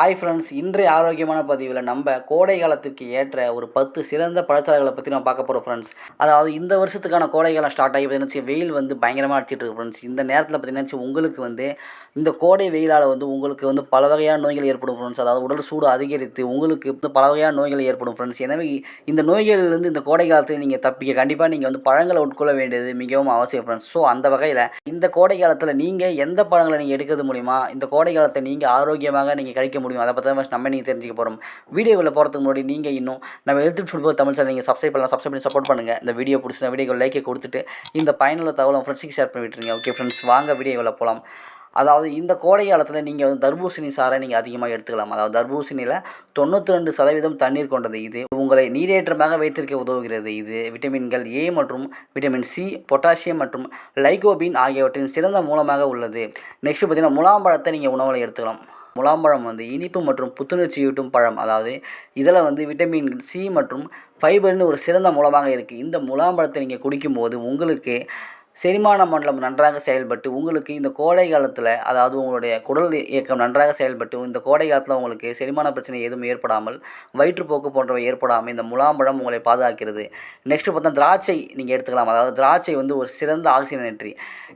Hi friends இன்றைய ஆரோக்கியமான பதிவில் நம்ம கோடை காலத்துக்கு ஏற்ற ஒரு பத்து சிறந்த பழச்சாறுகளை பற்றி நம்ம பார்க்க போகிறோம் ஃப்ரெண்ட்ஸ் அதாவது இந்த வருஷத்துக்கான கோடை காலம் ஸ்டார்ட் ஆகி பார்த்தீங்கன்னா வெயில் வந்து பயங்கரமாக அடிச்சிட்டு இருக்கு ஃப்ரெண்ட்ஸ் இந்த நேரத்தில் பார்த்தீங்கன்னா உங்களுக்கு வந்து இந்த கோடை வெயிலால் வந்து உங்களுக்கு வந்து பல வகையான நோய்கள் ஏற்படும் ஃப்ரெண்ட்ஸ் அதாவது உடல் சூடு அதிகரித்து உங்களுக்கு வந்து பல வகையான நோய்கள் ஏற்படும் ஃப்ரெண்ட்ஸ் எனவே இந்த நோய்கள்லேருந்து இந்த கோடை காலத்தில் நீங்கள் தப்பிக்க கண்டிப்பாக நீங்கள் வந்து பழங்களை உட்கொள்ள வேண்டியது மிகவும் அவசியம் ஃப்ரெண்ட்ஸ் ஸோ அந்த வகையில் இந்த கோடை காலத்தில் நீங்கள் எந்த பழங்களை நீங்கள் எடுக்கிறது மூலிமா இந்த கோடை காலத்தை நீங்கள் ஆரோக்கியமாக நீங்கள் கழிக்க முடியும்? அதை பற்றி தான் நம்ம நீங்கள் தெரிஞ்சுக்க போகிறோம் வீடியோவில் போகிறதுக்கு முன்னாடி நீங்கள் இன்னும் நம்ம எழுத்து ஃபுட்பால் தமிழ் சேனல் நீங்கள் சப்ஸ்கிரைப் பண்ணலாம். சப்ஸ்கிரைப் பண்ணி சப்போர்ட் பண்ணுங்கள் இந்த வீடியோ பிடிச்ச வீடியோ லைக்கை கொடுத்துட்டு இந்த பயனுள்ள தகவலை ஃப்ரெண்ட்ஸுக்கு ஷேர் பண்ணி விட்டுருங்க ஓகே ஃப்ரெண்ட்ஸ் வாங்க வீடியோவில் போகலாம் அதாவது இந்த கோடை காலத்தில் நீங்கள் வந்து தர்பூசணி சாரை நீங்கள் அதிகமாக எடுத்துக்கலாம். அதாவது தர்பூசணியில் தொண்ணூற்றி ரெண்டு சதவீதம் தண்ணீர் கொண்டது இது. உங்களை நீரேற்றமாக வைத்திருக்க உதவுகிறது இது. விட்டமின்கள் ஏ மற்றும் விட்டமின் சி பொட்டாசியம் மற்றும் லைகோபின் ஆகியவற்றின் சிறந்த மூலமாக உள்ளது. நெக்ஸ்ட் பார்த்தீங்கன்னா முலாம்பழத்தை நீங்கள் உணவில் எடுத்துக்கலாம். முலாம்பழம் வந்து இனிப்பு மற்றும் புத்துணர்ச்சியூட்டும் பழம். அதாவது இதில் வந்து விட்டமின் சி மற்றும் ஃபைபர்னு ஒரு சிறந்த மூலமாக இருக்குது இந்த முலாம்பழத்தை நீங்கள் குடிக்கும்போது உங்களுக்கு செரிமான மண்டலம் நன்றாக செயல்பட்டு உங்களுக்கு இந்த கோடை காலத்தில் அதாவது உங்களுடைய குடல் இயக்கம் நன்றாக செயல்பட்டு இந்த கோடை காலத்தில் உங்களுக்கு செரிமான பிரச்சனை எதுவும் ஏற்படாமல் வயிற்றுப்போக்கு போன்றவை ஏற்படாமல் இந்த முலாம்பழம் உங்களை பாதுகாக்கிறது. நெக்ஸ்ட்டு பார்த்தா திராட்சை நீங்கள் எடுத்துக்கலாம். அதாவது திராட்சை வந்து ஒரு சிறந்த ஆக்சிஜனேற்றி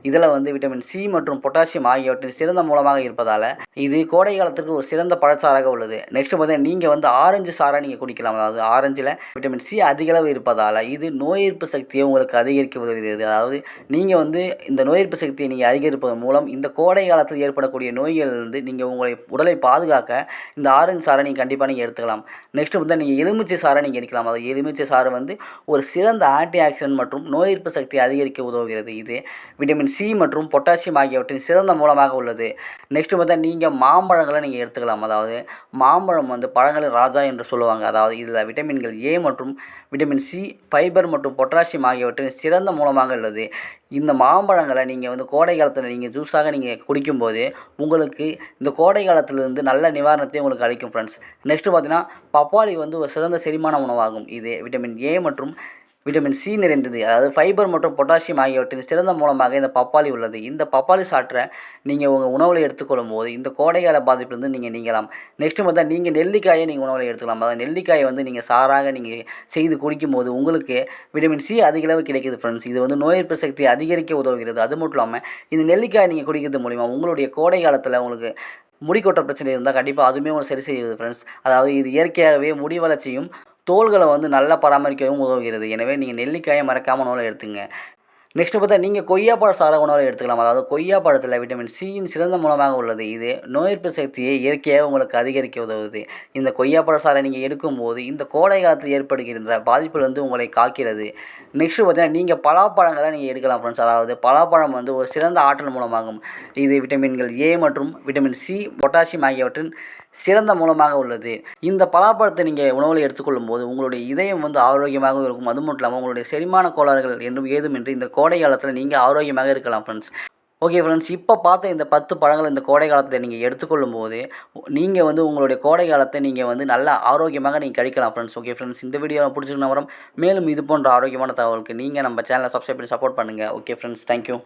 இதில் வந்து விட்டமின் சி மற்றும் பொட்டாசியம் ஆகியவற்றின் சிறந்த மூலமாக இருப்பதால் இது கோடை காலத்திற்கு ஒரு சிறந்த பழச்சாராக உள்ளது. நெக்ஸ்ட் பார்த்தீங்கன்னா நீங்கள் வந்து ஆரஞ்சு சாராக நீங்கள் குடிக்கலாம். அதாவது ஆரஞ்சில் விட்டமின் சி அதிகளவு இருப்பதால் இது நோய் எதிர்ப்பு சக்தியை உங்களுக்கு அதிகரிக்க உதவுகிறது. அதாவது நீங்கள் வந்து இந்த நோய் எதிர்ப்பு சக்தியை நீங்கள் அதிகரிப்பதன் மூலம் இந்த கோடை காலத்தில் ஏற்படக்கூடிய நோய்கள்லேருந்து நீங்கள் உங்களை உடலை பாதுகாக்க இந்த ஆரஞ்சு சாரை நீங்கள் கண்டிப்பாக நீங்கள் எடுத்துக்கலாம். நெக்ஸ்ட் வந்து நீங்கள் எலுமிச்சை சாரை நீங்கள் எடுக்கலாம். அது எலுமிச்சை சாறு வந்து ஒரு சிறந்த ஆன்டி ஆக்சிடென்ட் மற்றும் நோய் எதிர்ப்பு சக்தியை அதிகரிக்க உதவுகிறது. இது விட்டமின் சி மற்றும் பொட்டாசியம் ஆகியவற்றின் சிறந்த மூலமாக உள்ளது. நெக்ஸ்ட் பார்த்தா நீங்கள் மாம்பழங்களை நீங்கள் எடுத்துக்கலாம். அதாவது மாம்பழம் வந்து பழங்களின் ராஜா என்று சொல்லுவாங்க. அதாவது இதில் விட்டமின்கள் ஏ மற்றும் விட்டமின் சி ஃபைபர் மற்றும் பொட்டாசியம் ஆகியவற்றின் சிறந்த மூலமாக உள்ளது. இந்த மாம்பழங்களை நீங்கள் வந்து கோடை காலத்தில் நீங்கள் ஜூஸாக நீங்கள் குடிக்கும்போது உங்களுக்கு இந்த கோடை காலத்திலிருந்து நல்ல நிவாரணத்தை உங்களுக்கு அளிக்கும் ஃப்ரெண்ட்ஸ் நெக்ஸ்ட்டு பார்த்தீங்கன்னா பப்பாளி வந்து ஒரு சிறந்த செரிமான உணவாகும். இது விட்டமின் ஏ மற்றும் விட்டமின் சி நிறைந்தது. அதாவது ஃபைபர் மற்றும் பொட்டாசியம் ஆகியவற்றின் சிறந்த மூலமாக இந்த பப்பாளி உள்ளது. இந்த பப்பாளி சாற்றை நீங்கள் உங்கள் உணவில் எடுத்துக்கொள்ளும் போது இந்த கோடைக்கால பாதிப்பிலிருந்து நீங்கள் நீங்கலாம். நெக்ஸ்ட்டு பார்த்தா நீங்கள் நெல்லிக்காயை நீங்கள் உணவில் எடுத்துக்கலாம். அதாவது நெல்லிக்காயை வந்து நீங்கள் சாராக நீங்கள் செய்து குடிக்கும் போது உங்களுக்கு விட்டமின் சி அதிக அளவு கிடைக்குது ஃப்ரெண்ட்ஸ் இது வந்து நோய் எதிர்ப்பு சக்தியை அதிகரிக்க உதவுகிறது. அது மட்டும் இல்லாமல் இந்த நெல்லிக்காயை நீங்கள் குடிக்கிறது மூலிமா உங்களுடைய கோடை காலத்தில் உங்களுக்கு முடி கொட்ட பிரச்சனை இருந்தால் கண்டிப்பாக அதுவுமே உங்களுக்கு சரி செய்யுது ஃப்ரெண்ட்ஸ் அதாவது இது இயற்கையாகவே முடி வளர்ச்சியும் தோள்களை வந்து நல்லா பராமரிக்கவும் உதவுகிறது. எனவே நீங்கள் நெல்லிக்காயை மறக்காமல் உணவில் எடுத்துங்க. நெக்ஸ்ட்டு பார்த்தா நீங்கள் கொய்யாப்பழ சார உணவில் எடுத்துக்கலாம். அதாவது கொய்யா பழத்தில் விட்டமின் சியின் சிறந்த மூலமாக உள்ளது. இது நோய் எதிர்ப்பு சக்தியை இயற்கையாக உங்களுக்கு அதிகரிக்க உதவுது. இந்த கொய்யாப்பழ சாரை நீங்கள் எடுக்கும்போது இந்த கோடை காலத்தில் ஏற்படுகின்ற பாதிப்பிலிருந்து உங்களை காக்கிறது. நெக்ஸ்ட்டு பார்த்தீங்கன்னா நீங்கள் பலாப்பழங்களை நீங்கள் எடுக்கலாம் ஃப்ரெண்ட்ஸ் அதாவது பலாப்பழம் வந்து ஒரு சிறந்த ஆற்றல் மூலமாகும். இது விட்டமின்கள் ஏ மற்றும் விட்டமின் சி பொட்டாசியம் ஆகியவற்றின் சிறந்த மூலமாக உள்ளது. இந்த பலாப்பழத்தை நீங்கள் உணவில் எடுத்துக்கொள்ளும் போது உங்களுடைய இதயம் வந்து ஆரோக்கியமாக இருக்கும். அது மட்டும் இல்லாமல் உங்களுடைய செரிமான கோளாறுகள் என்றும் ஏதுமின்றி இந்த கோ கோடை காலத்தில் நீங்கள் ஆரோக்கியமாக இருக்கலாம் ஃப்ரெண்ட்ஸ் ஓகே ஃப்ரெண்ட்ஸ் இப்போ பார்த்த இந்த பத்து பழங்கள் இந்த கோடை காலத்தில் நீங்கள் எடுத்துக்கொள்ளும் போது நீங்கள் வந்து உங்களுடைய கோடை காலத்தை நீங்கள் வந்து நல்ல ஆரோக்கியமாக நீங்கள் கழிக்கலாம் ஃப்ரெண்ட்ஸ் ஓகே ஃப்ரெண்ட்ஸ் இந்த வீடியோ பிடிச்சிருக்கணும் வரும் மேலும் இது போன்ற ஆரோக்கியமான தகவலுக்கு நீங்கள் நம்ம சேனலை சப்ஸ்கிரைப் பண்ணி சப்போர்ட் பண்ணுங்கள் ஓகே ஃப்ரெண்ட்ஸ் தேங்க்யூ